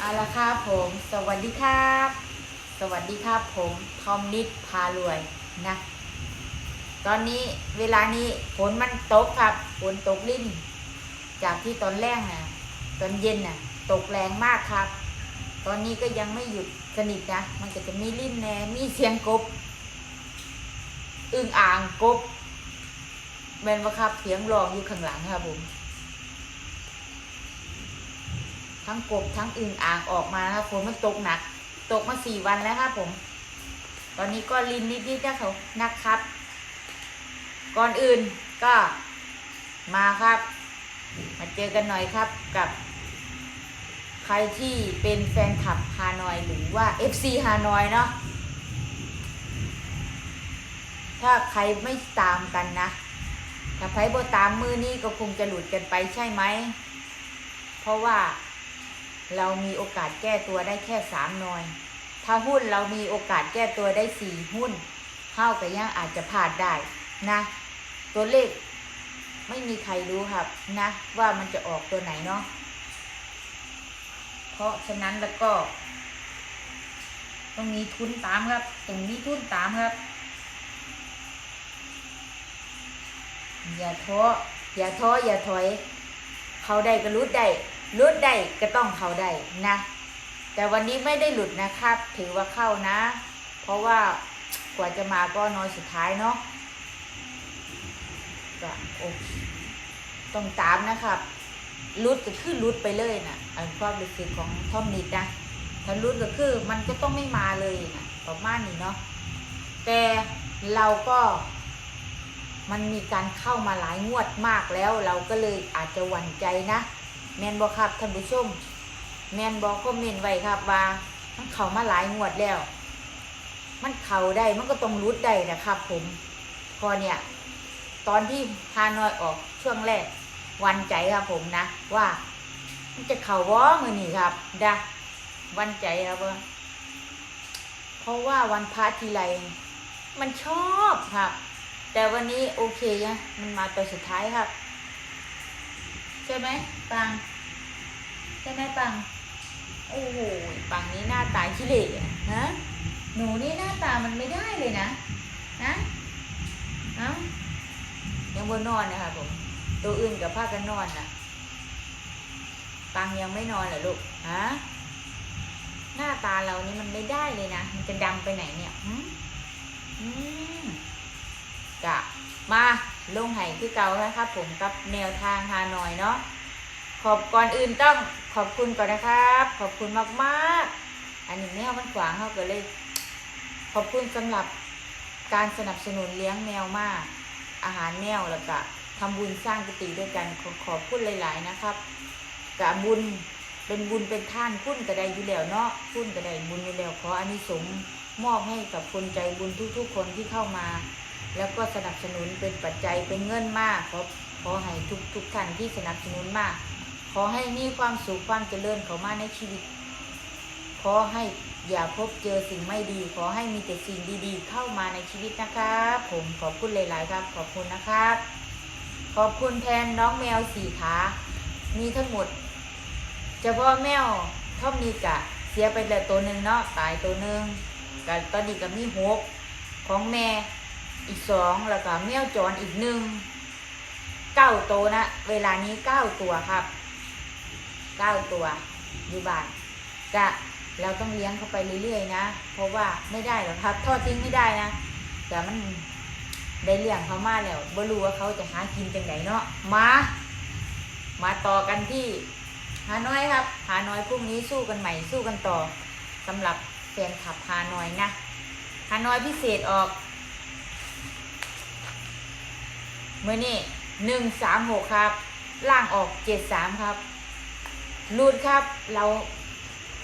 เอาละครับผม สวัสดีครับ สวัสดีครับผมทอมนิดพารวยนะ ตอนนี้เวลานี้ฝนมันตกครับฝนตกลิ่นจากที่ตอนแรกนะตอนเย็นน่ะ ตกแรงมากครับ ตอนนี้ก็ยังไม่หยุดสนิทนะ มันก็จะมีลิ่นแน่มีเสียงกบอึ่งอ่างกบแมนว่าครับเสียงร้องอยู่ข้างหลังครับผม ทั้งกบทั้งอึ่งอ่างออกมานะครับฝนมันตกหนัก ตกมาสี่วันแล้วครับผม ตอนนี้ก็ลินนิดๆนะครับนะครับ ก่อนอื่นก็มาครับ มาเจอกันหน่อยครับกับใครที่เป็นแฟนคลับฮานอยหรือว่า FC ฮานอยเนาะ ถ้าใครไม่ตามกันนะ ถ้าใครบ่ตามมือนี้ก็คงจะหลุดกันไปใช่ไหม เพราะว่า เรามีโอกาสแก้ตัวได้แค่สามหน่อย ถ้าหุ้นเรามีโอกาสแก้ตัวได้สี่หุ้นเข้ากับย่างอาจจะพลาดได้นะ ตัวเลขไม่มีใครรู้ครับนะ ว่ามันจะออกตัวไหนเนาะเพราะฉะนั้นแล้วก็ ต้องมีทุนตามครับต้องมีทุนตามครับ อย่าท้ออย่าท้ออย่าถอย เขาได้ก็รุดได้ รุดได้ก็ต้องเขาได้นะ แต่วันนี้ไม่ได้หลุดนะครับ ถือว่าเข้านะ เพราะว่ากว่าจะมาก็น้อยสุดท้ายเนาะก็โอเคต้องตามนะครับรุดก็คือรุดไปเลยนะอันความรู้สึกของทอมนิดนะถ้ารุดก็คือมันก็ต้องไม่มาเลยนะประมาณนี้เนาะแต่เราก็มันมีการเข้ามาหลายงวดมากแล้ว เราก็เลยอาจจะหวั่นใจนะ แมนบอครับท่านผู้ชม แมนบอคอมเมนต์ไว้ครับว่ามันเข้ามาหลายงวดแล้ว มันเข้าได้มันก็ต้องรุดได้นะครับ ผมพอเนี่ย ตอนที่ฮานอยออกช่วงแรกวันใจครับผมนะ ว่า มันจะเข่าวอมือนี่ครับดะวันใจครับเพราะว่าวันพระทีไรมันชอบครับ แต่วันนี้โอเคนะมันมาตัวสุดท้ายครับ ใช่ไหมปัง ใช่ไหมปัง โอ้โห ปังนี้หน้าตาขี้เหร่อะฮะหนูนี่หน้าตามันไม่ได้เลยนะ นะเอ้ายังบนนอนนะครับผม ตัวอื่นกับผ้ากันนอนนะปังยังไม่นอนเหรอลูก ฮะ หน้าตาเรานี่มันไม่ได้เลยนะ มันจะดำไปไหนเนี่ยหืมอืมกะมาลงไห้คือเก่านะครับผมกับแนวทางฮานอยเนาะ ขอบก่อนอื่นต้องขอบคุณก่อนนะครับ ขอบคุณมากๆอันนี้แมวมันขวางเขาก็เลย ขอบคุณสำหรับการสนับสนุนเลี้ยงแมวมาก อาหารแมวแล้วก็ทำบุญสร้างกุฏิด้วยกันขอขอบคุณหลาย ๆ นะครับกะบุญเป็นบุญเป็นท่านคุณก็ไดอยู่แล้วเนาะคุณก็ไดบุญอยู่แล้วขออานิสงส์มอบให้กับคนใจบุญทุก ๆ คนที่เข้ามา แล้วก็สนับสนุนเป็นปัจจัยเป็นเงินมากขอขอให้ทุกทุกท่านที่สนับสนุนมาก อให้มีความสุขความเจริญเข้ามาในชีวิต ขอให้อย่าพบเจอสิ่งไม่ดี ขอให้มีแต่สิ่งดีๆ เข้ามาในชีวิตนะครับผมขอบคุณหลาย ๆ ครับ ขอบคุณนะครับ ขอบคุณแทนน้องแมวสี่ขา มีทั้งหมดเฉพาะแมวท่อมนี้กะ เสียไปแล้วตัวหนึ่งเนาะตายตัวหนึ่งกันตอนนี้ก็มีหกของแม่อีกสองแล้วก็แมวจรอีกหนึ่งเก้าตัวนะ เวลานี้เก้าตัวครับ เก้าตัวอยู่บ้านจะเราต้องเลี้ยงเขาไปเรื่อยๆนะ เพราะว่าไม่ได้หรอกครับ ทอดทิ้งไม่ได้นะ แต่มันได้เลี้ยงเขามาแล้วบ่รู้ว่าเขาจะหากินจังไหนเนาะ มา มาต่อกันที่ฮานอยครับฮานอยพรุ่งนี้สู้กันใหม่สู้กันต่อสำหรับแฟนขับฮานอยนะฮานอยพิเศษออกเมื่อนี่หนึ่งสามหกครับ ล่างออกเจ็ดสามครับ รูดครับ เรา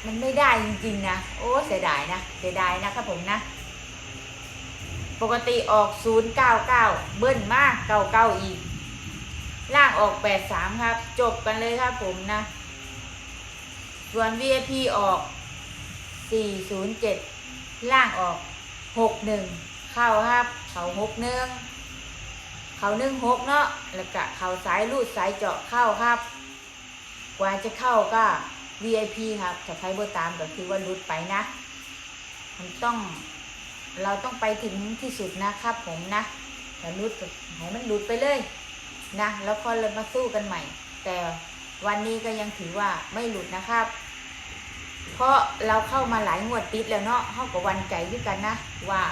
มันไม่ได้จริงๆนะ โอ้เสียดายนะ เสียดายนะครับผมนะ ปกติออกศูนย์เก้าเก้าเบิ้ลมากเก้าเก้าอีก ล่างออกแปดสามครับ จบกันเลยครับผมนะ ส่วน VIP ออกสี่ศูนย์เจ็ดล่างออกหกหนึ่งเข้าครับ เขาหกหนึ่งเขานึ่งหกเนาะ แล้วก็เขาสายรูดสายเจาะเข้าครับ กว่าจะเข้าก็ VIP ครับถ้าใครบ่ตามก็คือว่าหลุดไปนะ มันต้อง เราต้องไปถึงที่สุดนะครับผมนะแต่หลุดให้มันหลุดไปเลยนะแล้วก็เลยมาสู้กันใหม่ แต่วันนี้ก็ยังถือว่าไม่หลุดนะครับ เพราะเราเข้ามาหลายงวดติดแล้วเนาะเข้ากับวันใจด้วยกันนะ ว่า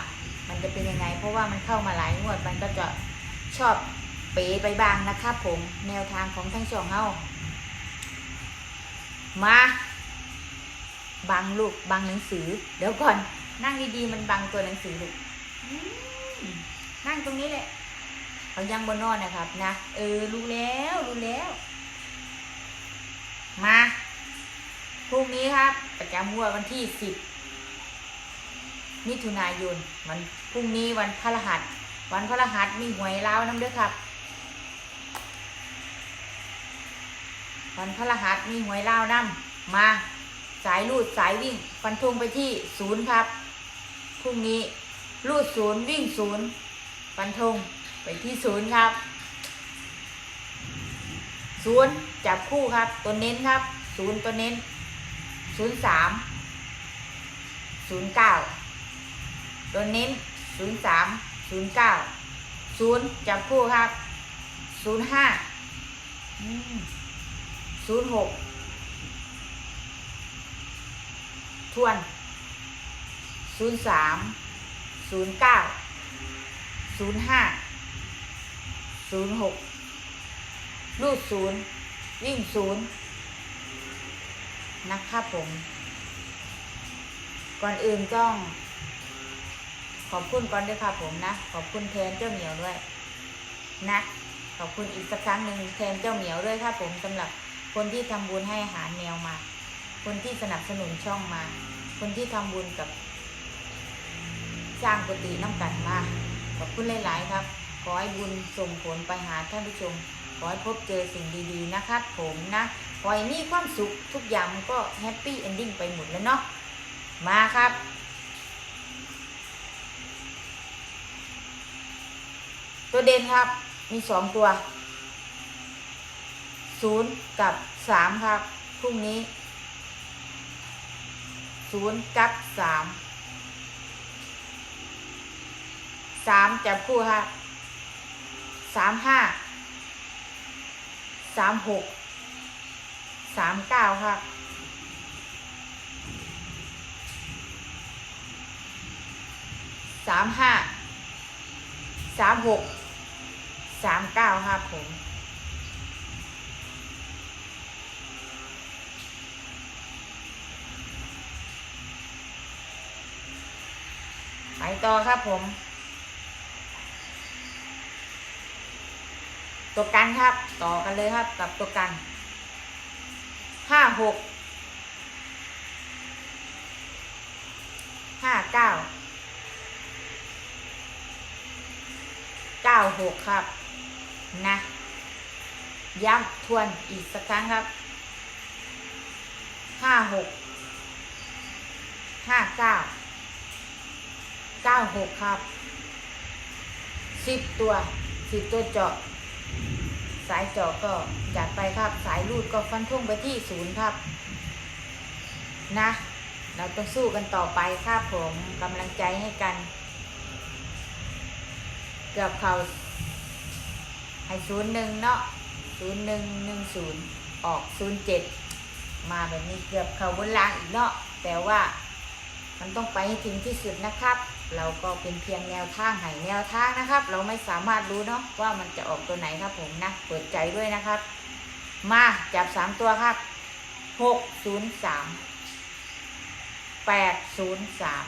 มันจะเป็นยังไง เพราะว่ามันเข้ามาหลายงวดมันก็จะชอบเป๋ไปบ้างนะครับผมแนวทางของทั้งสองเฮา มาบังลูกบังหนังสือ เดี๋ยวก่อน นั่งดีๆมันบังตัวหนังสือลูกนั่งตรงนี้แหละเขายังบนนอนนะครับ นะเออรู้แล้วรู้แล้ว มาพรุ่งนี้ครับ ประจำวดวันที่สิบมิถุนายนวันพรุ่งนี้วันพฤหัส วันพฤหัสมีหวยเล้าวน้ำเด้อครับ วันพฤหัสมีหวยเล้าน้ำมาสายลูดสายวิ่ง ฟันธงไปที่ศูนย์ครับพรุ่งนี้ลูดศูนย์วิ่งศูนย์ฟันธงไปที่ศูนย์ครับศูนย์จับคู่ครับ ตัวเน้นครับศูนย์ตัวเน้นศูนย์สามศูนย์เก้าตัวเน้นศูนย์สามศูนย์เก้าศูนย์จับคู่ครับศูนย์ห้า ศูนย์หกทวนศูนย์สามศูนย์เก้าศูนย์ห้าศูนย์หกลูดศูนย์วิ่งศูนย์นะครับผม ก่อนอื่นต้อง ขอบคุณก่อนด้วยครับผมนะ ขอบคุณแทนเจ้าเหมียวด้วย นะ ขอบคุณอีกสักครั้งหนึ่งแทนเจ้าเหมียวด้วยครับผมสำหรับ คนที่ทำบุญให้อาหารแมวมา คนที่สนับสนุนช่องมา คนที่ทำบุญกับ สร้างกุฏิน้ำกันมาขอบคุณหลาย ๆ ครับขอให้บุญส่งผลไปหาท่านผู้ชม ขอให้พบเจอสิ่งดีๆนะครับผมนะขอให้มีความสุขทุกอย่างก็แฮปปี้เอนดิ้งไปหมดแล้วเนาะมาครับ ตัวเด่นครับ มีสองตัว ศูนย์กับสามครับพรุ่งนี้ศูนย์กับสามสามจับคู่ครับสามห้าสามหกสามเก้าครับสามห้าสามหกสามเก้าครับผม ไปต่อครับผม ตัวกันครับ ต่อกันเลยครับ กับตัวกันห้าหกห้าเก้าเก้าหกครับ นะ ย้ำทวนอีกสักครั้งครับห้าหกห้าเก้า เก้าหกครับสิบตัวสิบตัวเจาะ สายเจาะก็จัดไปครับ สายรูดก็ฟันทุ่งไปที่ศูนย์ครับ นะ เราต้องสู้กันต่อไปครับผมกำลังใจให้กัน เกือบเขาให้ศูนย์หนึ่งเนาะศูนย์หนึ่งหนึ่งศูนย์ออกศูนย์เจ็ดมาแบบนี้เกือบเขาบนล่างอีกเนาะแต่ว่ามันต้องไปให้ถึงที่สุดนะครับ เราก็เป็นเพียงแนวทางให้แนวทางนะครับ เราไม่สามารถรู้เนาะว่ามันจะออกตัวไหนครับผมนะเปิดใจด้วยนะครับ มาจับสามตัวครับหกศูนย์สามแปดศูนย์สาม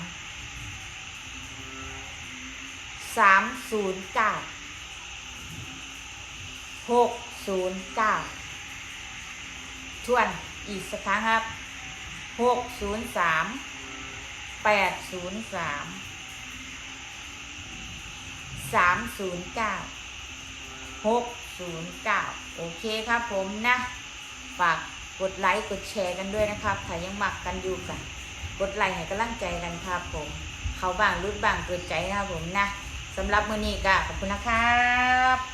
สามศูนย์เก้าหกศูนย์เก้าทวนอีกสักครั้งครับหกศูนย์สามแปดศูนย์สาม สามศูนย์เก้าหกศูนย์เก้าโอเคครับผมนะ ฝากกดไลค์กดแชร์กันด้วยนะครับ ถ้ายังหมักกันอยู่กัน กดไลค์ให้กำลังใจกันครับผม เขาบ้างรุดบ้างเกิดใจนะครับผมนะสำหรับมือนี้ก็ขอบคุณนะครับ